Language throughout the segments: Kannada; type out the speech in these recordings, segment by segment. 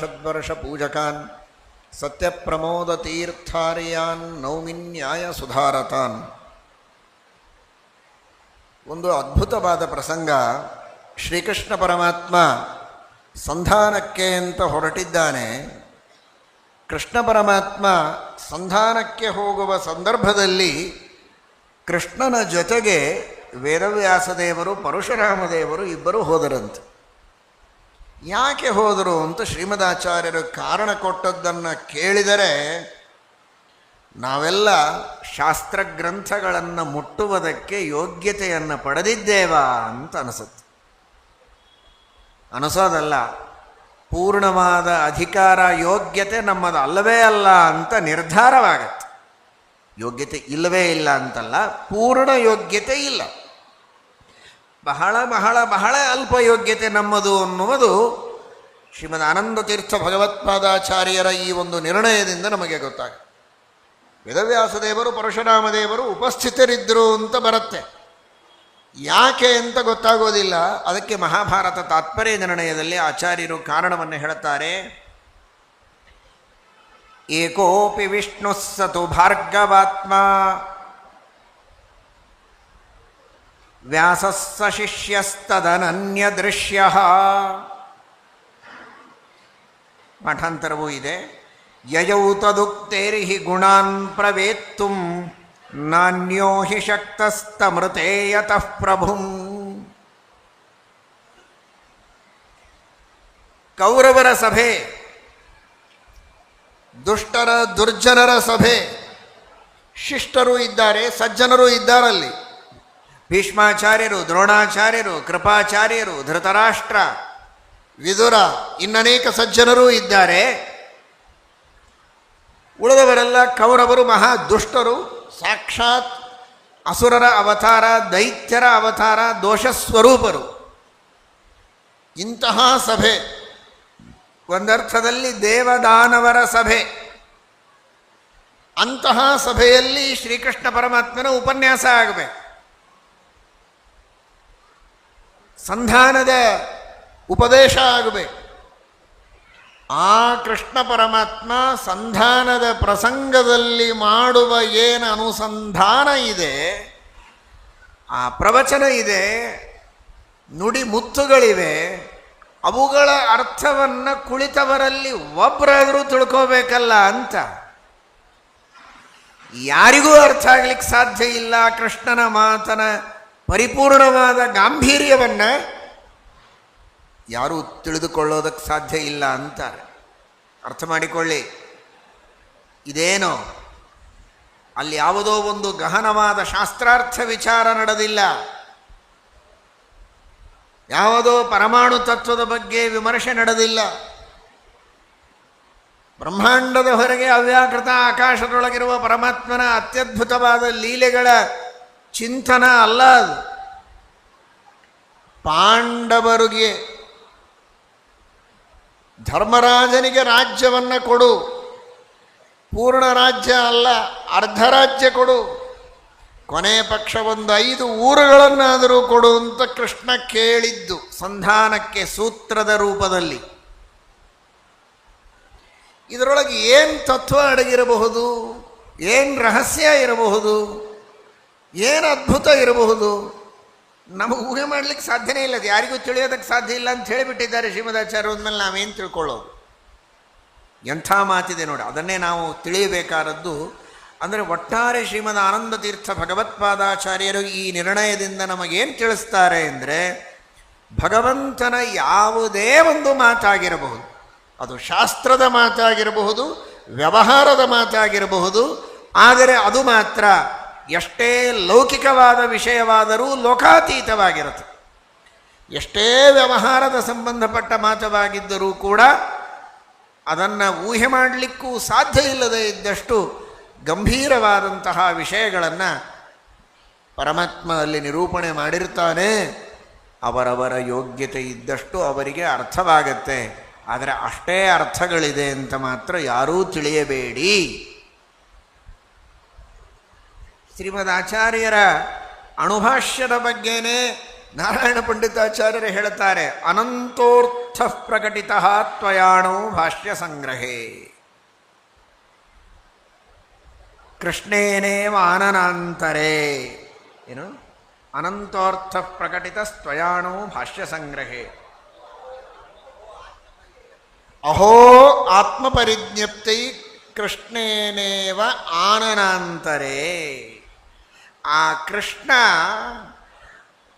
षद्वर्षपूजकान् ಸತ್ಯಪ್ರಮೋದತೀರ್ಥಾರ್ಯಾನ್ ನೌಮಿನ್ಯಾಯ ಸುಧಾರತಾನ್ ಒಂದು ಅದ್ಭುತವಾದ ಪ್ರಸಂಗ ಶ್ರೀಕೃಷ್ಣ ಪರಮಾತ್ಮ ಸಂಧಾನಕ್ಕೆ ಅಂತ ಹೊರಟಿದ್ದಾನೆ ಕೃಷ್ಣ ಪರಮಾತ್ಮ ಸಂಧಾನಕ್ಕೆ ಹೋಗುವ ಸಂದರ್ಭದಲ್ಲಿ ಕೃಷ್ಣನ ಜೊತೆಗೆ ವೇದವ್ಯಾಸದೇವರು ಪರಶುರಾಮ ದೇವರು ಇಬ್ಬರು ಹೋದರಂತೆ ಯಾಕೆ ಹೋದರು ಅಂತ ಶ್ರೀಮದಾಚಾರ್ಯರು ಕಾರಣ ಕೊಟ್ಟದ್ದನ್ನು ಕೇಳಿದರೆ ನಾವೆಲ್ಲ ಶಾಸ್ತ್ರಗ್ರಂಥಗಳನ್ನು ಮುಟ್ಟುವುದಕ್ಕೆ ಯೋಗ್ಯತೆಯನ್ನು ಪಡೆದಿದ್ದೇವಾ ಅಂತ ಅನಿಸುತ್ತೆ. ಅನಿಸೋದಲ್ಲ, ಪೂರ್ಣವಾದ ಅಧಿಕಾರ ಯೋಗ್ಯತೆ ನಮ್ಮದು ಅಲ್ಲವೇ ಅಲ್ಲ ಅಂತ ನಿರ್ಧಾರವಾಗತ್ತೆ. ಯೋಗ್ಯತೆ ಇಲ್ಲವೇ ಇಲ್ಲ ಅಂತಲ್ಲ, ಪೂರ್ಣ ಯೋಗ್ಯತೆ ಇಲ್ಲ. ಬಹಳ ಬಹಳ ಬಹಳ ಅಲ್ಪ ಯೋಗ್ಯತೆ ನಮ್ಮದು ಅನ್ನುವುದು ಶ್ರೀಮದ್ ಆನಂದ ತೀರ್ಥ ಭಗವತ್ಪಾದಾಚಾರ್ಯರ ಈ ಒಂದು ನಿರ್ಣಯದಿಂದ ನಮಗೆ ಗೊತ್ತಾಗುತ್ತೆ ವೇದವ್ಯಾಸದೇವರು ಪರಶುರಾಮ ದೇವರು ಉಪಸ್ಥಿತರಿದ್ದರು ಅಂತ ಬರುತ್ತೆ. ಯಾಕೆ ಅಂತ ಗೊತ್ತಾಗೋದಿಲ್ಲ. ಅದಕ್ಕೆ ಮಹಾಭಾರತ ತಾತ್ಪರ್ಯ ನಿರ್ಣಯದಲ್ಲಿ ಆಚಾರ್ಯರು ಕಾರಣವನ್ನು ಹೇಳುತ್ತಾರೆ. ಏಕೋಪಿ ವಿಷ್ಣು ಸತು ಭಾರ್ಗವಾತ್ಮ. ವ್ಯಾಸಸ್ಸ ಶಿಷ್ಯಸ್ತದನನ್ಯ ಮಠಾಂತರವೂ ಇದೆ. ಯಯೌ ತದುಕ್ತೇರ್ಹಿ ಗುಣಾನ್ ಪ್ರವೇತ್ತು, ನಾನ್ಯೋ ಹಿ ಶಕ್ತಸ್ತಮೃತೆ ಯತಃ ಪ್ರಭುಂ. ಕೌರವರ ಸಭೆ, ದುಷ್ಟರ ದುರ್ಜನರ ಸಭೆ, ಶಿಷ್ಟರು ಇದ್ದಾರೆ, ಸಜ್ಜನರು ಇದ್ದಾರಲ್ಲಿ. ಭೀಷ್ಮಾಚಾರ್ಯರು, ದ್ರೋಣಾಚಾರ್ಯರು, ಕೃಪಾಚಾರ್ಯರು, ಧೃತರಾಷ್ಟ್ರ, ವಿದುರ, ಇನ್ನನೇಕ ಸಜ್ಜನರೂ ಇದ್ದಾರೆ. ಉಳಿದವರೆಲ್ಲ ಕೌರವರು, ಮಹಾ ದುಷ್ಟರು, ಸಾಕ್ಷಾತ್ ಅಸುರರ ಅವತಾರ, ದೈತ್ಯರ ಅವತಾರ, ದೋಷ ಸ್ವರೂಪರು. ಇಂತಹ ಸಭೆ, ಒಂದರ್ಥದಲ್ಲಿ ದೇವದಾನವರ ಸಭೆ. ಅಂತಹ ಸಭೆಯಲ್ಲಿ ಶ್ರೀಕೃಷ್ಣ ಪರಮಾತ್ಮನ ಉಪನ್ಯಾಸ ಆಗಬೇಕು. ಸಂಧಾನದ ಉಪದೇಶ ಆಗಬೇಕು. ಆ ಕೃಷ್ಣ ಪರಮಾತ್ಮ ಸಂಧಾನದ ಪ್ರಸಂಗದಲ್ಲಿ ಮಾಡುವ ಏನು ಅನುಸಂಧಾನ ಇದೆ, ಆ ಪ್ರವಚನ ಇದೆ, ನುಡಿ ಮುತ್ತುಗಳಿವೆ, ಅವುಗಳ ಅರ್ಥವನ್ನು ಕುಳಿತವರಲ್ಲಿ ಒಬ್ಬರಾದರೂ ತಿಳ್ಕೋಬೇಕಲ್ಲ ಅಂತ. ಯಾರಿಗೂ ಅರ್ಥ ಆಗ್ಲಿಕ್ಕೆ ಸಾಧ್ಯ ಇಲ್ಲ ಕೃಷ್ಣನ ಮಾತನ ಪರಿಪೂರ್ಣವಾದ ಗಾಂಭೀರ್ಯವನ್ನು ಯಾರೂ ತಿಳಿದುಕೊಳ್ಳೋದಕ್ಕೆ ಸಾಧ್ಯ ಇಲ್ಲ ಅಂತಾರೆ. ಅರ್ಥ ಮಾಡಿಕೊಳ್ಳಿ. ಇದೇನೋ? ಅಲ್ಲಿ ಯಾವುದೋ ಒಂದು ಗಹನವಾದ ಶಾಸ್ತ್ರಾರ್ಥ ವಿಚಾರ ನಡೆದಿಲ್ಲ. ಯಾವುದೋ ಪರಮಾಣು ತತ್ವದ ಬಗ್ಗೆ ವಿಮರ್ಶೆ ನಡೆದಿಲ್ಲ. ಬ್ರಹ್ಮಾಂಡದ ಹೊರಗೆ ಅವ್ಯಾಕೃತ ಆಕಾಶದೊಳಗಿರುವ ಪರಮಾತ್ಮನ ಅತ್ಯದ್ಭುತವಾದ ಲೀಲೆಗಳ ಚಿಂತನ ಅಲ್ಲ ಅದು. ಪಾಂಡವರಿಗೆ ಧರ್ಮರಾಜನಿಗೆ ರಾಜ್ಯವನ್ನು ಕೊಡು. ಪೂರ್ಣ ರಾಜ್ಯ ಅಲ್ಲ, ಅರ್ಧ ರಾಜ್ಯ ಕೊಡು. ಕೊನೆ ಪಕ್ಷ ಒಂದು ಐದು ಊರುಗಳನ್ನಾದರೂ ಕೊಡು ಅಂತ ಕೃಷ್ಣ ಕೇಳಿದ್ದು ಸಂಧಾನಕ್ಕೆ ಸೂತ್ರದ ರೂಪದಲ್ಲಿ. ಇದರೊಳಗೆ ಏನು ತತ್ವ ಅಡಗಿರಬಹುದು? ಏನು ರಹಸ್ಯ ಇರಬಹುದು? ಏನು ಅದ್ಭುತ ಇರಬಹುದು? ನಮಗೆ ಊಹೆ ಮಾಡಲಿಕ್ಕೆ ಸಾಧ್ಯನೇ ಇಲ್ಲ. ಯಾರಿಗೂ ತಿಳಿಯೋದಕ್ಕೆ ಸಾಧ್ಯ ಇಲ್ಲ ಅಂತ ಹೇಳಿಬಿಟ್ಟಿದ್ದಾರೆ ಶ್ರೀಮದಾಚಾರ್ಯ ಅಂದಮೇಲೆ ನಾವೇನು ತಿಳ್ಕೊಳ್ಳೋದು? ಎಂಥ ಮಾತಿದೆ ನೋಡಿ. ಅದನ್ನೇ ನಾವು ತಿಳಿಯಬೇಕಾದದ್ದು ಅಂದರೆ ಒಟ್ಟಾರೆ ಶ್ರೀಮದ್ ಆನಂದ ತೀರ್ಥ ಭಗವತ್ಪಾದಾಚಾರ್ಯರು ಈ ನಿರ್ಣಯದಿಂದ ನಮಗೇನು ತಿಳಿಸ್ತಾರೆ ಅಂದರೆ ಭಗವಂತನ ಯಾವುದೇ ಒಂದು ಮಾತಾಗಿರಬಹುದು. ಅದು ಶಾಸ್ತ್ರದ ಮಾತಾಗಿರಬಹುದು, ವ್ಯವಹಾರದ ಮಾತಾಗಿರಬಹುದು, ಆದರೆ ಅದು ಮಾತ್ರ ಎಷ್ಟೇ ಲೌಕಿಕವಾದ ವಿಷಯವಾದರೂ ಲೋಕಾತೀತವಾಗಿರುತ್ತೆ. ಎಷ್ಟೇ ವ್ಯವಹಾರದ ಸಂಬಂಧಪಟ್ಟ ಮಾತವಾಗಿದ್ದರೂ ಕೂಡ ಅದನ್ನು ಊಹೆ ಮಾಡಲಿಕ್ಕೂ ಸಾಧ್ಯ ಇಲ್ಲದೆ ಇದ್ದಷ್ಟು ಗಂಭೀರವಾದಂತಹ ವಿಷಯಗಳನ್ನು ಪರಮಾತ್ಮ ಅಲ್ಲಿ ನಿರೂಪಣೆ ಮಾಡಿರ್ತಾನೆ. ಅವರವರ ಯೋಗ್ಯತೆ ಇದ್ದಷ್ಟು ಅವರಿಗೆ ಅರ್ಥವಾಗತ್ತೆ. ಆದರೆ ಅಷ್ಟೇ ಅರ್ಥಗಳಿದೆ ಅಂತ ಮಾತ್ರ ಯಾರೂ ತಿಳಿಯಬೇಡಿ. ಶ್ರೀಮದ್ ಆಚಾರ್ಯರ ಅಣುಭಾಷ್ಯದ ಬಗ್ಗೆನೇ ನಾರಾಯಣ ಪಂಡಿತಾಚಾರ್ಯರು ಹೇಳುತ್ತಾರೆ, ಅನಂತೋರ್ಥ ಪ್ರಕಟಿತ ತ್ವಯಾಣೋ ಭಾಷ್ಯ ಸಂಗ್ರಹೇ. ಕೃಷ್ಣೇನೇ ಮಾನನಾಂತರೇ ಏನು? ಅನಂತೋರ್ಥ ಪ್ರಕಟಿತ ಸ್ವಯಾಣೋ ಭಾಷ್ಯ ಸಂಗ್ರಹೇ. ಅಹೋ ಆತ್ಮಪರಿಜ್ಞಪ್ತೈ ಕೃಷ್ಣೇನೇವ ಆನನಾಂತರೇ. ಆ ಕೃಷ್ಣ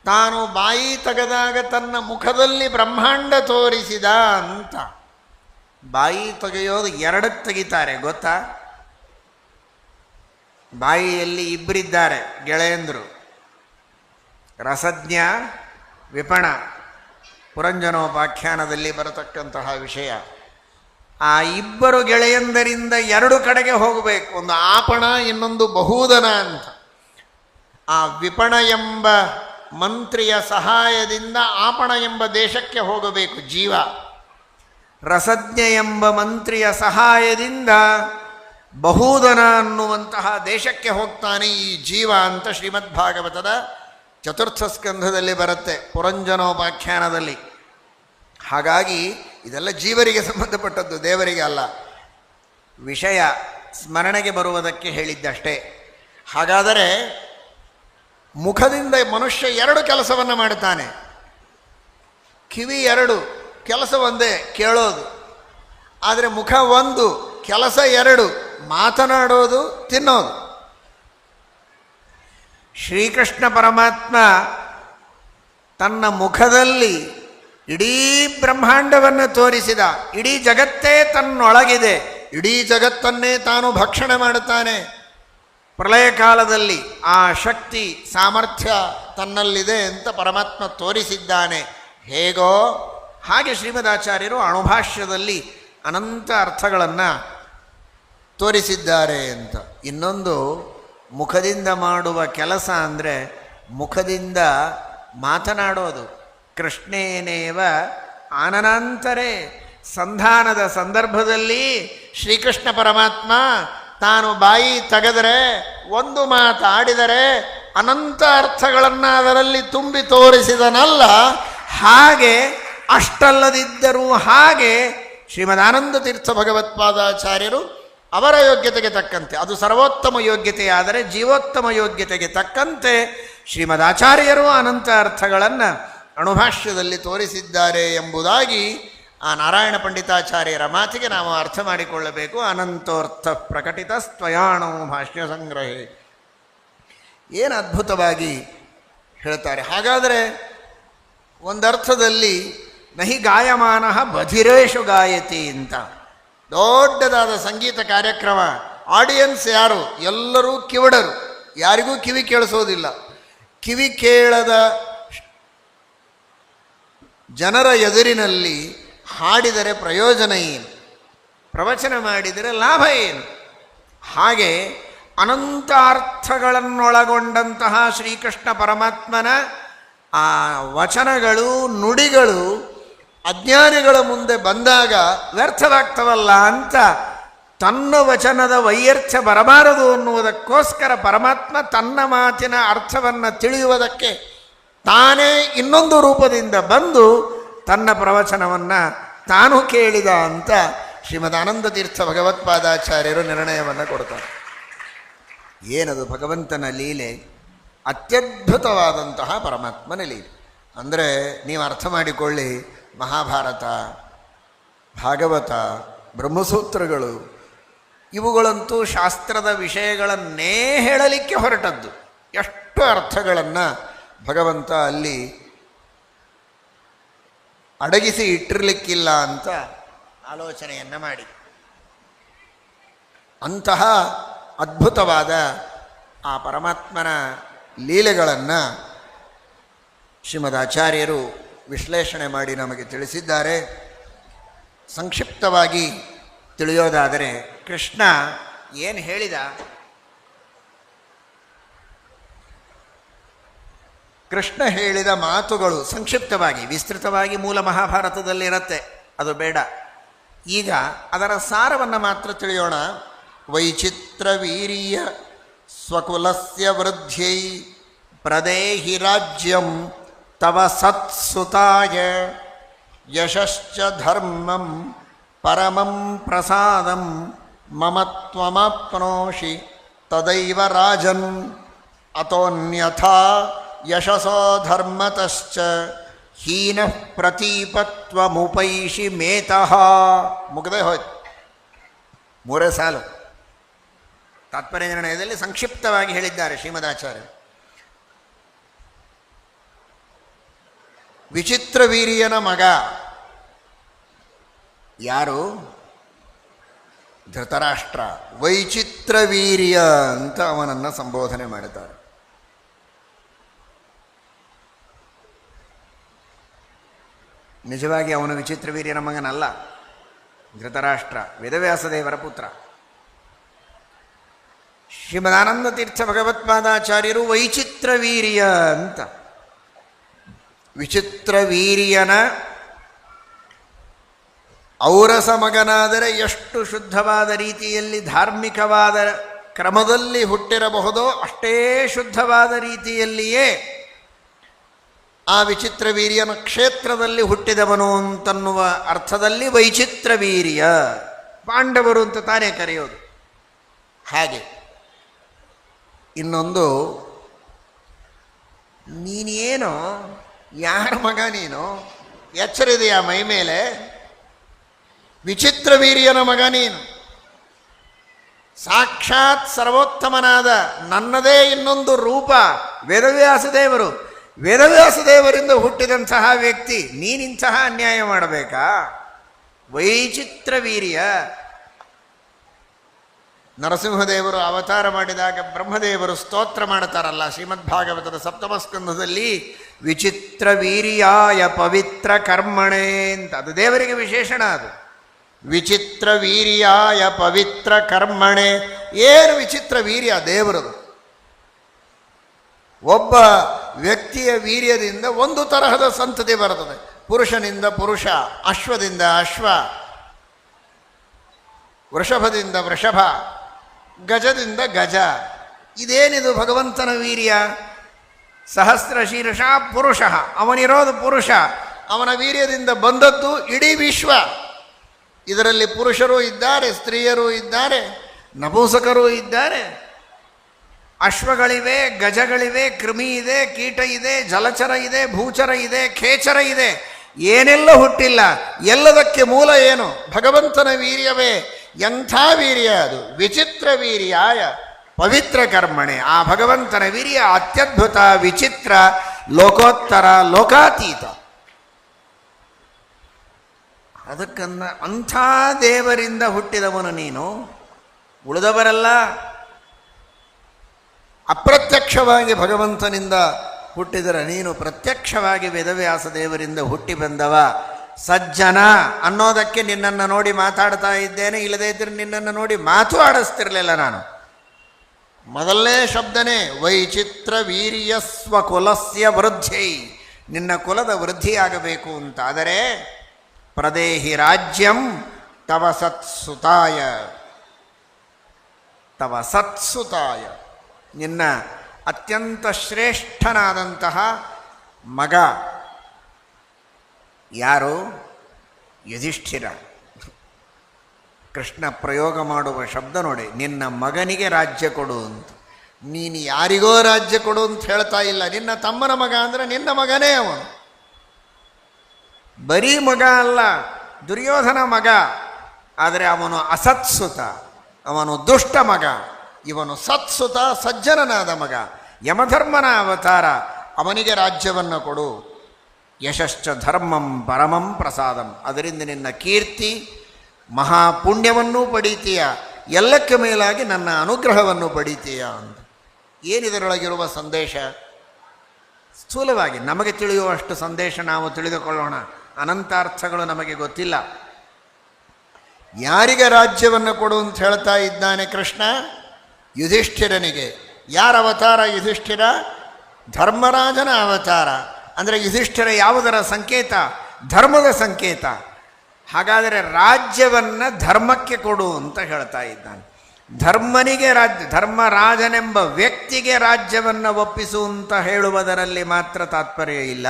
ತಾನು ಬಾಯಿ ತೆಗೆದಾಗ ತನ್ನ ಮುಖದಲ್ಲಿ ಬ್ರಹ್ಮಾಂಡ ತೋರಿಸಿದ ಅಂತ. ಬಾಯಿ ತೆಗೆಯೋದು ಎರಡು ತೆಗಿತಾರೆ, ಗೊತ್ತಾ? ಬಾಯಿಯಲ್ಲಿ ಇಬ್ಬರಿದ್ದಾರೆ ಗೆಳೆಯಂದರು. ರಸಜ್ಞ, ವಿಪಣ, ಪುರಂಜನೋಪಾಖ್ಯಾನದಲ್ಲಿ ಬರತಕ್ಕಂತಹ ವಿಷಯ. ಆ ಇಬ್ಬರು ಗೆಳೆಯಂದರಿಂದ ಎರಡು ಕಡೆಗೆ ಹೋಗಬೇಕು, ಒಂದು ಆಪಣ, ಇನ್ನೊಂದು ಬಹುದನ ಅಂತ. ಆ ವಿಪಣ ಎಂಬ ಮಂತ್ರಿಯ ಸಹಾಯದಿಂದ ಆಪಣ ಎಂಬ ದೇಶಕ್ಕೆ ಹೋಗಬೇಕು ಜೀವ. ರಸಜ್ಞ ಎಂಬ ಮಂತ್ರಿಯ ಸಹಾಯದಿಂದ ಬಹುದನ ಅನ್ನುವಂತಹ ದೇಶಕ್ಕೆ ಹೋಗ್ತಾನೆ ಈ ಜೀವ ಅಂತ ಶ್ರೀಮದ್ ಭಾಗವತದ ಚತುರ್ಥ ಸ್ಕಂಧದಲ್ಲಿ ಬರುತ್ತೆ ಪುರಂಜನೋಪಾಖ್ಯಾನದಲ್ಲಿ. ಹಾಗಾಗಿ ಇದೆಲ್ಲ ಜೀವರಿಗೆ ಸಂಬಂಧಪಟ್ಟದ್ದು, ದೇವರಿಗೆ ಅಲ್ಲ. ವಿಷಯ ಸ್ಮರಣೆಗೆ ಬರುವುದಕ್ಕೆ ಹೇಳಿದ್ದಷ್ಟೇ. ಹಾಗಾದರೆ ಮುಖದಿಂದ ಮನುಷ್ಯ ಎರಡು ಕೆಲಸವನ್ನು ಮಾಡುತ್ತಾನೆ. ಕಿವಿ ಎರಡು, ಕೆಲಸ ಒಂದೇ, ಕೇಳೋದು. ಆದರೆ ಮುಖ ಒಂದು, ಕೆಲಸ ಎರಡು, ಮಾತನಾಡೋದು, ತಿನ್ನೋದು. ಶ್ರೀಕೃಷ್ಣ ಪರಮಾತ್ಮ ತನ್ನ ಮುಖದಲ್ಲಿ ಇಡೀ ಬ್ರಹ್ಮಾಂಡವನ್ನು ತೋರಿಸಿದ. ಇಡೀ ಜಗತ್ತೇ ತನ್ನೊಳಗಿದೆ. ಇಡೀ ಜಗತ್ತನ್ನೇ ತಾನು ಭಕ್ಷಣೆ ಮಾಡುತ್ತಾನೆ. ಪ್ರಳಯ ಕಾಲದಲ್ಲಿ ಆ ಶಕ್ತಿ, ಸಾಮರ್ಥ್ಯ ತನ್ನಲ್ಲಿದೆ ಅಂತ ಪರಮಾತ್ಮ ತೋರಿಸಿದ್ದಾನೆ. ಹೇಗೋ? ಹಾಗೆ ಶ್ರೀಮದಾಚಾರ್ಯರು ಅಣುಭಾಷ್ಯದಲ್ಲಿ ಅನಂತ ಅರ್ಥಗಳನ್ನು ತೋರಿಸಿದ್ದಾರೆ ಅಂತ. ಇನ್ನೊಂದು, ಮುಖದಿಂದ ಮಾಡುವ ಕೆಲಸ ಅಂದರೆ ಮುಖದಿಂದ ಮಾತನಾಡೋದು. ಕೃಷ್ಣೇನೇವ ಆನನಾಂತರೇ ಸಂಧಾನದ ಸಂದರ್ಭದಲ್ಲಿ ಶ್ರೀಕೃಷ್ಣ ಪರಮಾತ್ಮ ತಾನು ಬಾಯಿ ತೆಗೆದರೆ, ಒಂದು ಮಾತಾಡಿದರೆ ಅನಂತ ಅರ್ಥಗಳನ್ನು ಅದರಲ್ಲಿ ತುಂಬಿ ತೋರಿಸಿದನಲ್ಲ, ಹಾಗೆ ಅಷ್ಟಲ್ಲದಿದ್ದರೂ ಹಾಗೆ ಶ್ರೀಮದಾನಂದ ತೀರ್ಥ ಭಗವತ್ಪಾದಾಚಾರ್ಯರು ಅವರ ಯೋಗ್ಯತೆಗೆ ತಕ್ಕಂತೆ, ಅದು ಸರ್ವೋತ್ತಮ ಯೋಗ್ಯತೆಯಾದರೆ ಜೀವೋತ್ತಮ ಯೋಗ್ಯತೆಗೆ ತಕ್ಕಂತೆ ಶ್ರೀಮದಾಚಾರ್ಯರು ಅನಂತ ಅರ್ಥಗಳನ್ನು ಅಣುಭಾಷ್ಯದಲ್ಲಿ ತೋರಿಸಿದ್ದಾರೆ ಎಂಬುದಾಗಿ ಆ ನಾರಾಯಣ ಪಂಡಿತಾಚಾರ್ಯರ ಮಾತಿಗೆ ನಾವು ಅರ್ಥ ಮಾಡಿಕೊಳ್ಳಬೇಕು. ಅನಂತೋರ್ಥ ಪ್ರಕಟಿತ ಸ್ವಯಾಣೋ ಭಾಷ್ಯ ಸಂಗ್ರಹಿ. ಏನು ಅದ್ಭುತವಾಗಿ ಹೇಳ್ತಾರೆ. ಹಾಗಾದರೆ ಒಂದರ್ಥದಲ್ಲಿ ನಹಿ ಗಾಯಮಾನ ಬಧಿರೇಶು ಗಾಯತಿ ಅಂತ. ದೊಡ್ಡದಾದ ಸಂಗೀತ ಕಾರ್ಯಕ್ರಮ. ಆಡಿಯನ್ಸ್ ಯಾರು? ಎಲ್ಲರೂ ಕಿವಡರು. ಯಾರಿಗೂ ಕಿವಿ ಕೇಳಿಸೋದಿಲ್ಲ. ಕಿವಿ ಕೇಳದ ಜನರ ಎದುರಿನಲ್ಲಿ ಹಾಡಿದರೆ ಪ್ರಯೋಜನ ಏನು? ಪ್ರವಚನ ಮಾಡಿದರೆ ಲಾಭ ಏನು? ಹಾಗೆ ಅನಂತ ಅರ್ಥಗಳನ್ನೊಳಗೊಂಡಂತಹ ಶ್ರೀಕೃಷ್ಣ ಪರಮಾತ್ಮನ ಆ ವಚನಗಳು, ನುಡಿಗಳು, ಅಜ್ಞಾನಿಗಳ ಮುಂದೆ ಬಂದಾಗ ವ್ಯರ್ಥವಾಗ್ತವಲ್ಲ ಅಂತ ತನ್ನ ವಚನದ ವೈಯರ್ಥ್ಯ ಬರಬಾರದು ಅನ್ನುವುದಕ್ಕೋಸ್ಕರ ಪರಮಾತ್ಮ ತನ್ನ ಮಾತಿನ ಅರ್ಥವನ್ನು ತಿಳಿಯುವುದಕ್ಕೆ ತಾನೇ ಇನ್ನೊಂದು ರೂಪದಿಂದ ಬಂದು ತನ್ನ ಪ್ರವಚನವನ್ನು ತಾನು ಕೇಳಿದ ಅಂತ ಶ್ರೀಮದ್ ತೀರ್ಥ ಭಗವತ್ಪಾದಾಚಾರ್ಯರು ನಿರ್ಣಯವನ್ನು ಕೊಡ್ತಾರೆ. ಏನದು ಭಗವಂತನ ಲೀಲೆ? ಅತ್ಯದ್ಭುತವಾದಂತಹ ಪರಮಾತ್ಮನ ಲೀಲೆ. ಅಂದರೆ ನೀವು ಅರ್ಥ ಮಾಡಿಕೊಳ್ಳಿ, ಮಹಾಭಾರತ, ಭಾಗವತ, ಬ್ರಹ್ಮಸೂತ್ರಗಳು, ಇವುಗಳಂತೂ ಶಾಸ್ತ್ರದ ವಿಷಯಗಳನ್ನೇ ಹೇಳಲಿಕ್ಕೆ ಹೊರಟದ್ದು. ಎಷ್ಟು ಅರ್ಥಗಳನ್ನು ಭಗವಂತ ಅಲ್ಲಿ ಅಡಗಿಸಿ ಇಟ್ಟಿರಲಿಕ್ಕಿಲ್ಲ ಅಂತ ಆಲೋಚನೆಯನ್ನು ಮಾಡಿ. ಅಂತಹ ಅದ್ಭುತವಾದ ಆ ಪರಮಾತ್ಮನ ಲೀಲೆಗಳನ್ನು ಶ್ರೀಮದ್ ಆಚಾರ್ಯರು ವಿಶ್ಲೇಷಣೆ ಮಾಡಿ ನಮಗೆ ತಿಳಿಸಿದ್ದಾರೆ. ಸಂಕ್ಷಿಪ್ತವಾಗಿ ತಿಳಿಯೋದಾದರೆ ಕೃಷ್ಣ ಏನು ಹೇಳಿದ? ಕೃಷ್ಣ ಹೇಳಿದ ಮಾತುಗಳು ಸಂಕ್ಷಿಪ್ತವಾಗಿ, ವಿಸ್ತೃತವಾಗಿ ಮೂಲ ಮಹಾಭಾರತದಲ್ಲಿರತ್ತೆ ಅದು ಬೇಡ. ಈಗ ಅದರ ಸಾರವನ್ನು ಮಾತ್ರ ತಿಳಿಯೋಣ. ವೈಚಿತ್ರ ವೀರ್ಯ ಸ್ವಕುಲಸ್ಯ ವೃದ್ಧ್ಯೈ ಪ್ರದೇಹಿ ರಾಜ್ಯಂ ತವ ಸತ್ಸುತಾಯ ಯಶಶ್ಚ ಧರ್ಮಂ ಪರಮಂ ಪ್ರಸಾದಂ ಮಮತ್ವಮಾಪ್ನೋಷಿ ತದೈವ ರಾಜನ್. ಅತೋನ್ಯಥಾ ಯಶಸೋ ಧರ್ಮತಶ್ಚ. ಹೀನ ಪ್ರತೀಪತ್ವಮುಪೈಷಿ ಮೇತಃ. ಮುಗದೆ ಹೋಯ್ತು. ಮೂರೇ ಸಾಲು. ತಾತ್ಪರ್ಯ ನಿರ್ಣಯದಲ್ಲಿ ಸಂಕ್ಷಿಪ್ತವಾಗಿ ಹೇಳಿದ್ದಾರೆ ಶ್ರೀಮದಾಚಾರ್ಯ ವಿಚಿತ್ರ ವೀರ್ಯನ ಮಗ. ಯಾರು? ಧೃತರಾಷ್ಟ್ರ. ವೈಚಿತ್ರ ವೀರ್ಯ ಅಂತ ಅವನನ್ನು ಸಂಬೋಧನೆ ಮಾಡುತ್ತಾರೆ ನಿಜವಾಗಿ ಅವನು ವಿಚಿತ್ರ ವೀರ್ಯನ ಮಗನಲ್ಲ. ಧೃತರಾಷ್ಟ್ರ, ವೇದವ್ಯಾಸದೇವರ ಪುತ್ರ. ಶ್ರೀಮದಾನಂದ ತೀರ್ಥ ಭಗವತ್ಪಾದಾಚಾರ್ಯರು ವೈಚಿತ್ರ ವೀರ್ಯ ಅಂತ. ವಿಚಿತ್ರ ವೀರ್ಯನ ಔರಸ ಮಗನಾದರೆ ಎಷ್ಟು ಶುದ್ಧವಾದ ರೀತಿಯಲ್ಲಿ ಧಾರ್ಮಿಕವಾದ ಕ್ರಮದಲ್ಲಿ ಹುಟ್ಟಿರಬಹುದೋ ಅಷ್ಟೇ ಶುದ್ಧವಾದ ರೀತಿಯಲ್ಲಿಯೇ ಆ ವಿಚಿತ್ರ ವೀರ್ಯನ ಕ್ಷೇತ್ರದಲ್ಲಿ ಹುಟ್ಟಿದವನು ಅಂತನ್ನುವ ಅರ್ಥದಲ್ಲಿ ವೈಚಿತ್ರ ವೀರ್ಯ. ಪಾಂಡವರು ಅಂತ ತಾನೇ ಕರೆಯೋದು. ಹಾಗೆ ಇನ್ನೊಂದು, ನೀನೇನು, ಯಾರ ಮಗ ನೀನು? ಎಚ್ಚರಿದೆಯಾ ಮೈ ಮೇಲೆ. ವಿಚಿತ್ರ ವೀರ್ಯನ ಮಗ ನೀನು. ಸಾಕ್ಷಾತ್ ಸರ್ವೋತ್ತಮನಾದ ನನ್ನದೇ ಇನ್ನೊಂದು ರೂಪ ವೇದವ್ಯಾಸದೇವರು ವೇದವ್ಯಾಸದೇವರಿಂದ ಹುಟ್ಟಿದಂತಹ ವ್ಯಕ್ತಿ, ನೀನಿಂತಹ ಅನ್ಯಾಯ ಮಾಡಬೇಕಾ? ವೈಚಿತ್ರ ವೀರ್ಯ ನರಸಿಂಹದೇವರು ಅವತಾರ ಮಾಡಿದಾಗ ಬ್ರಹ್ಮದೇವರು ಸ್ತೋತ್ರ ಮಾಡ್ತಾರಲ್ಲ ಶ್ರೀಮದ್ ಭಾಗವತದ ಸಪ್ತಮ ಸ್ಕಂಧದಲ್ಲಿ ವಿಚಿತ್ರ ವೀರ್ಯಾಯ ಪವಿತ್ರ ಕರ್ಮಣೆ ಅಂತ. ಅದು ದೇವರಿಗೆ ವಿಶೇಷಣ ಅದು. ವಿಚಿತ್ರ ವೀರ್ಯಾಯ ಪವಿತ್ರ ಕರ್ಮಣೆ. ಏನು ವಿಚಿತ್ರ ವೀರ್ಯ ದೇವರದು. ಒಬ್ಬ ವ್ಯಕ್ತಿಯ ವೀರ್ಯದಿಂದ ಒಂದು ತರಹದ ಸಂತತಿ ಬರುತ್ತದೆ ಪುರುಷನಿಂದ ಪುರುಷ, ಅಶ್ವದಿಂದ ಅಶ್ವ, ವೃಷಭದಿಂದ ವೃಷಭ, ಗಜದಿಂದ ಗಜ. ಇದೇನಿದು ಭಗವಂತನ ವೀರ್ಯ? ಸಹಸ್ರ ಶೀರ್ಷ ಪುರುಷ, ಅವನಿರೋದು ಪುರುಷ. ಅವನ ವೀರ್ಯದಿಂದ ಬಂದದ್ದು ಇಡೀ ವಿಶ್ವ. ಇದರಲ್ಲಿ ಪುರುಷರು ಇದ್ದಾರೆ, ಸ್ತ್ರೀಯರು ಇದ್ದಾರೆ, ನಪುಂಸಕರು ಇದ್ದಾರೆ. ಅಶ್ವಗಳಿವೆ, ಗಜಗಳಿವೆ ಕೃಮಿ ಇದೆ, ಕೀಟ ಇದೆ, ಜಲಚರ ಇದೆ, ಭೂಚರ ಇದೆ, ಖೇಚರ ಇದೆ. ಏನೆಲ್ಲ ಹುಟ್ಟಿಲ್ಲ? ಎಲ್ಲದಕ್ಕೆ ಮೂಲ ಏನು? ಭಗವಂತನ ವೀರ್ಯವೇ. ಎಂಥ ವೀರ್ಯ ಅದು? ವಿಚಿತ್ರ ವೀರ್ಯಾಯ. ಪವಿತ್ರ ಕರ್ಮಣೆ. ಆ ಭಗವಂತನ ವೀರ್ಯ ಅತ್ಯದ್ಭುತ, ವಿಚಿತ್ರ, ಲೋಕೋತ್ತರ, ಲೋಕಾತೀತ. ಅದಕ್ಕನ್ನ ಅಂಥ ದೇವರಿಂದ ಹುಟ್ಟಿದವನು ನೀನು. ಉಳಿದವರೆಲ್ಲ ಅಪ್ರತ್ಯಕ್ಷವಾಗಿ ಭಗವಂತನಿಂದ ಹುಟ್ಟಿದರೆ ನೀನು ಪ್ರತ್ಯಕ್ಷವಾಗಿ ವೇದವ್ಯಾಸ ದೇವರಿಂದ ಹುಟ್ಟಿ ಬಂದವ. ಸಜ್ಜನ, ಅನ್ನೋದಕ್ಕೆ ನಿನ್ನನ್ನು ನೋಡಿ ಮಾತಾಡ್ತಾ ಇದ್ದೇನೆ, ಇಲ್ಲದೇ ಇದ್ರೆ ನಿನ್ನನ್ನು ನೋಡಿ ಮಾತು ಆಡಿಸ್ತಿರ್ಲಿಲ್ಲ ನಾನು. ಮೊದಲನೇ ಶಬ್ದನೇ, ವೈಚಿತ್ರ ವೀರ್ಯ ಸ್ವಕುಲಸ್ಯ ವೃದ್ಧಿ. ನಿನ್ನ ಕುಲದ ವೃದ್ಧಿಯಾಗಬೇಕು ಅಂತಾದರೆ, ಪ್ರದೇಹಿ ರಾಜ್ಯಂ ತವ ಸತ್ಸುತಾಯ. ತವ ಸತ್ಸುತಾಯ. ನಿನ್ನ ಅತ್ಯಂತ ಶ್ರೇಷ್ಠನಾದಂತಹ ಮಗ. ಯಾರು? ಯುಧಿಷ್ಠಿರ. ಕೃಷ್ಣ ಪ್ರಯೋಗ ಮಾಡುವ ಶಬ್ದ ನೋಡಿ, ನಿನ್ನ ಮಗನಿಗೆ ರಾಜ್ಯ ಕೊಡು ಅಂತ. ನೀನು ಯಾರಿಗೋ ರಾಜ್ಯ ಕೊಡು ಅಂತ ಹೇಳ್ತಾ ಇಲ್ಲ. ನಿನ್ನ ತಮ್ಮನ ಮಗ ಅಂದರೆ ನಿನ್ನ ಮಗನೇ ಅವನು. ಬರೀ ಮಗ ಅಲ್ಲ, ದುರ್ಯೋಧನ ಮಗ, ಆದರೆ ಅವನು ಅಸತ್ಸುತ, ಅವನು ದುಷ್ಟ ಮಗ. ಇವನು ಸತ್ಸುತ ಸಜ್ಜನನಾದ ಮಗ. ಯಮಧರ್ಮನ ಅವತಾರ. ಅವನಿಗೆ ರಾಜ್ಯವನ್ನು ಕೊಡು. ಯಶಶ್ಚ ಧರ್ಮಂ ಪರಮಂ ಪ್ರಸಾದಂ. ಅದರಿಂದ ನಿನ್ನ ಕೀರ್ತಿ, ಮಹಾಪುಣ್ಯವನ್ನೂ ಪಡೀತೀಯ. ಎಲ್ಲಕ್ಕೆ ಮೇಲಾಗಿ ನನ್ನ ಅನುಗ್ರಹವನ್ನು ಪಡೀತೀಯ ಅಂತ ಏನಿದರೊಳಗಿರುವ ಸಂದೇಶ? ಸ್ಥೂಲವಾಗಿ, ನಮಗೆ ತಿಳಿಯುವಷ್ಟು ಸಂದೇಶ ನಾವು ತಿಳಿದುಕೊಳ್ಳೋಣ. ಅನಂತಾರ್ಥಗಳು ನಮಗೆ ಗೊತ್ತಿಲ್ಲ. ಯಾರಿಗೆ ರಾಜ್ಯವನ್ನು ಕೊಡು ಅಂತ ಹೇಳ್ತಾ ಇದ್ದಾನೆ ಕೃಷ್ಣ? ಯುಧಿಷ್ಠಿರನಿಗೆ. ಯಾರ ಅವತಾರ ಯುಧಿಷ್ಠಿರ? ಧರ್ಮರಾಜನ ಅವತಾರ. ಅಂದರೆ ಯುಧಿಷ್ಠಿರ ಯಾವುದರ ಸಂಕೇತ? ಧರ್ಮದ ಸಂಕೇತ. ಹಾಗಾದರೆ ರಾಜ್ಯವನ್ನು ಧರ್ಮಕ್ಕೆ ಕೊಡು ಅಂತ ಹೇಳ್ತಾ ಇದ್ದಾನೆ. ಧರ್ಮನಿಗೆ ರಾಜ್ಯ ಧರ್ಮರಾಜನೆಂಬ ವ್ಯಕ್ತಿಗೆ ರಾಜ್ಯವನ್ನು ಒಪ್ಪಿಸು ಅಂತ ಹೇಳುವುದರಲ್ಲಿ ಮಾತ್ರ ತಾತ್ಪರ್ಯ ಇಲ್ಲ.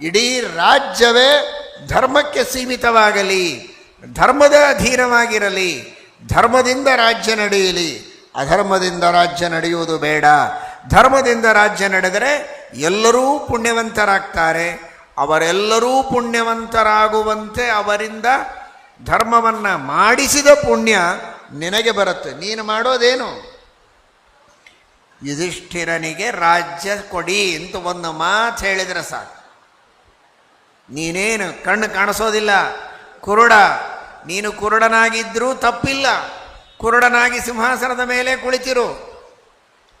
ಇಡೀ ರಾಜ್ಯವೇ ಧರ್ಮಕ್ಕೆ ಸೀಮಿತವಾಗಲಿ, ಧರ್ಮದ ಅಧೀನವಾಗಿರಲಿ, ಧರ್ಮದಿಂದ ರಾಜ್ಯ ನಡೆಯಲಿ. ಅಧರ್ಮದಿಂದ ರಾಜ್ಯ ನಡೆಯುವುದು ಬೇಡ. ಧರ್ಮದಿಂದ ರಾಜ್ಯ ನಡೆದರೆ ಎಲ್ಲರೂ ಪುಣ್ಯವಂತರಾಗ್ತಾರೆ. ಅವರೆಲ್ಲರೂ ಪುಣ್ಯವಂತರಾಗುವಂತೆ ಅವರಿಂದ ಧರ್ಮವನ್ನು ಮಾಡಿಸಿದ ಪುಣ್ಯ ನಿನಗೆ ಬರುತ್ತೆ. ನೀನು ಮಾಡೋದೇನು? ಯುಧಿಷ್ಠಿರನಿಗೆ ರಾಜ್ಯ ಕೊಡಿ ಅಂತ ಒಂದು ಮಾತು ಹೇಳಿದರೆ ಸಾಕು. ನೀನೇನು ಕಣ್ಣು ಕಾಣಿಸೋದಿಲ್ಲ. ಕುರುಡ, ನೀನು ಕುರುಡನಾಗಿದ್ದರೂ ತಪ್ಪಿಲ್ಲ. ಕುರುಡನಾಗಿ ಸಿಂಹಾಸನದ ಮೇಲೆ ಕುಳಿತಿರು.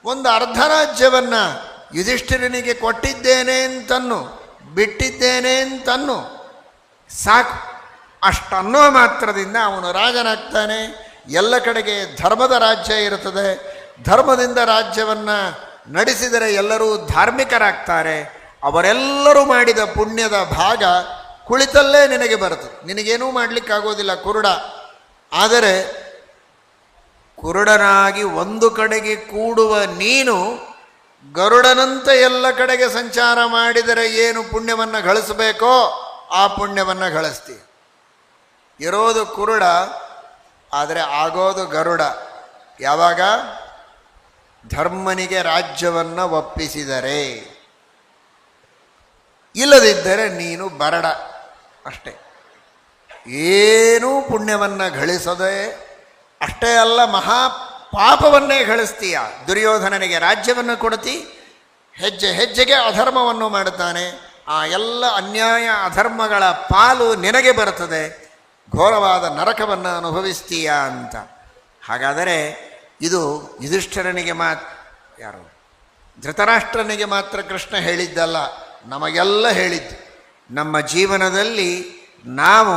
ಒಂದು ಅರ್ಧ ರಾಜ್ಯವನ್ನು ಯುಧಿಷ್ಠಿರನಿಗೆ ಕೊಟ್ಟಿದ್ದೇನೆ ಅಂತನ್ನು, ಬಿಟ್ಟಿದ್ದೇನೆ ಅಂತನ್ನು. ಸಾಕು. ಅಷ್ಟನ್ನೋ ಮಾತ್ರದಿಂದ ಅವನು ರಾಜನಾಗ್ತಾನೆ. ಎಲ್ಲ ಕಡೆಗೆ ಧರ್ಮದ ರಾಜ್ಯ ಇರುತ್ತದೆ. ಧರ್ಮದಿಂದ ರಾಜ್ಯವನ್ನು ನಡೆಸಿದರೆ ಎಲ್ಲರೂ ಧಾರ್ಮಿಕರಾಗ್ತಾರೆ. ಅವರೆಲ್ಲರೂ ಮಾಡಿದ ಪುಣ್ಯದ ಭಾಗ ಕುಳಿತಲ್ಲೇ ನಿನಗೆ ಬರ್ತದೆ ನಿನಗೇನೂ ಮಾಡಲಿಕ್ಕಾಗೋದಿಲ್ಲ ಕುರುಡ. ಆದರೆ ಕುರುಡನಾಗಿ ಒಂದು ಕಡೆಗೆ ಕೂಡುವ ನೀನು, ಗರುಡನಂತ ಎಲ್ಲ ಕಡೆಗೆ ಸಂಚಾರ ಮಾಡಿದರೆ ಏನು ಪುಣ್ಯವನ್ನು ಗಳಿಸಬೇಕೋ ಆ ಪುಣ್ಯವನ್ನು ಗಳಿಸ್ತಿ ಇರೋದು ಕುರುಡ, ಆದರೆ ಆಗೋದು ಗರುಡ. ಯಾವಾಗ? ಧರ್ಮನಿಗೆ ರಾಜ್ಯವನ್ನು ಒಪ್ಪಿಸಿದರೆ. ಇಲ್ಲದಿದ್ದರೆ ನೀನು ಬರಡ ಅಷ್ಟೇ. ಏನೂ ಪುಣ್ಯವನ್ನು ಗಳಿಸದೆ ಅಷ್ಟೇ ಅಲ್ಲ, ಮಹಾ ಪಾಪವನ್ನೇ ಗಳಿಸ್ತೀಯ. ದುರ್ಯೋಧನನಿಗೆ ರಾಜ್ಯವನ್ನು ಕೊಡತಿ, ಹೆಜ್ಜೆ ಹೆಜ್ಜೆಗೆ ಅಧರ್ಮವನ್ನು ಮಾಡುತ್ತಾನೆ. ಆ ಎಲ್ಲ ಅನ್ಯಾಯ ಅಧರ್ಮಗಳ ಪಾಲು ನಿನಗೆ ಬರುತ್ತದೆ. ಘೋರವಾದ ನರಕವನ್ನು ಅನುಭವಿಸ್ತೀಯ ಅಂತ. ಹಾಗಾದರೆ ಇದು ಯುಧಿಷ್ಠರನಿಗೆ ಮಾತ್, ಯಾರು? ಧೃತರಾಷ್ಟ್ರನಿಗೆ ಮಾತ್ರ ಕೃಷ್ಣ ಹೇಳಿದ್ದಲ್ಲ, ನಮಗೆಲ್ಲ ಹೇಳಿದ್ದು. ನಮ್ಮ ಜೀವನದಲ್ಲಿ ನಾವು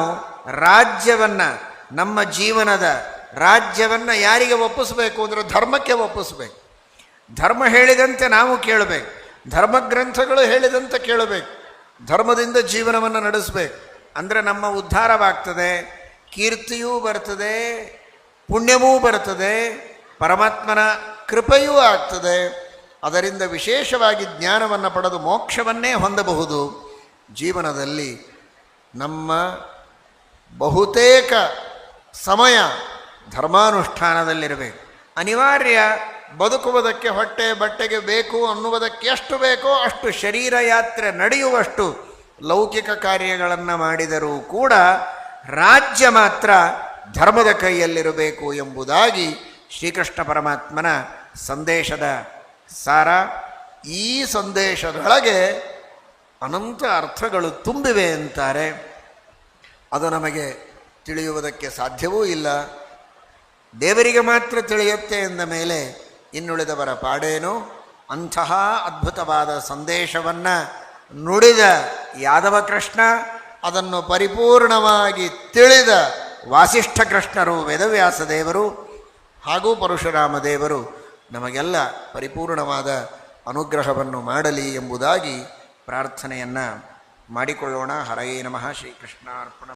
ರಾಜ್ಯವನ್ನು, ನಮ್ಮ ಜೀವನದ ರಾಜ್ಯವನ್ನು ಯಾರಿಗೆ ಒಪ್ಪಿಸ್ಬೇಕು ಅಂದರೆ ಧರ್ಮಕ್ಕೆ ಒಪ್ಪಿಸ್ಬೇಕು. ಧರ್ಮ ಹೇಳಿದಂತೆ ನಾವು ಕೇಳಬೇಕು. ಧರ್ಮಗ್ರಂಥಗಳು ಹೇಳಿದಂತೆ ಕೇಳಬೇಕು. ಧರ್ಮದಿಂದ ಜೀವನವನ್ನು ನಡೆಸಬೇಕು. ಅಂದರೆ ನಮ್ಮ ಉದ್ಧಾರವಾಗ್ತದೆ, ಕೀರ್ತಿಯೂ ಬರ್ತದೆ, ಪುಣ್ಯವೂ ಬರ್ತದೆ, ಪರಮಾತ್ಮನ ಕೃಪೆಯೂ ಆಗ್ತದೆ. ಅದರಿಂದ ವಿಶೇಷವಾಗಿ ಜ್ಞಾನವನ್ನು ಪಡೆದು ಮೋಕ್ಷವನ್ನೇ ಹೊಂದಬಹುದು. ಜೀವನದಲ್ಲಿ ನಮ್ಮ ಬಹುತೇಕ ಸಮಯ ಧರ್ಮಾನುಷ್ಠಾನದಲ್ಲಿರಬೇಕು. ಅನಿವಾರ್ಯ, ಬದುಕುವುದಕ್ಕೆ ಹೊಟ್ಟೆ ಬಟ್ಟೆಗೆ ಬೇಕು ಅನ್ನುವುದಕ್ಕೆ ಎಷ್ಟು ಬೇಕೋ ಅಷ್ಟು ಶರೀರ ಯಾತ್ರೆ ನಡೆಯುವಷ್ಟು ಲೌಕಿಕ ಕಾರ್ಯಗಳನ್ನು ಮಾಡಿದರೂ ಕೂಡ ರಾಜ್ಯ ಮಾತ್ರ ಧರ್ಮದ ಕೈಯಲ್ಲಿರಬೇಕು ಎಂಬುದಾಗಿ ಶ್ರೀಕೃಷ್ಣ ಪರಮಾತ್ಮನ ಸಂದೇಶದ ಸಾರ. ಈ ಸಂದೇಶದೊಳಗೆ ಅನಂತ ಅರ್ಥಗಳು ತುಂಬಿವೆ ಅಂತಾರೆ. ಅದು ನಮಗೆ ತಿಳಿಯುವುದಕ್ಕೆ ಸಾಧ್ಯವೂ ಇಲ್ಲ. ದೇವರಿಗೆ ಮಾತ್ರ ತಿಳಿಯುತ್ತೆ ಎಂದ ಮೇಲೆ ಇನ್ನುಳಿದವರ ಪಾಡೇನು? ಅಂತಹ ಅದ್ಭುತವಾದ ಸಂದೇಶವನ್ನು ನುಡಿದ ಯಾದವ ಕೃಷ್ಣ ಅದನ್ನು ಪರಿಪೂರ್ಣವಾಗಿ ತಿಳಿದ ವಾಸಿಷ್ಠ ಕೃಷ್ಣರು, ವೇದವ್ಯಾಸ ದೇವರು ಹಾಗೂ ಪರಶುರಾಮ ದೇವರು ನಮಗೆಲ್ಲ ಪರಿಪೂರ್ಣವಾದ ಅನುಗ್ರಹವನ್ನು ಮಾಡಲಿ ಎಂಬುದಾಗಿ ಪ್ರಾರ್ಥನೆಯನ್ನು ಮಾಡಿಕೊಳ್ಳೋಣ. ಹರಯೇ ನಮಃ ಶ್ರೀಕೃಷ್ಣಾರ್ಪಣ.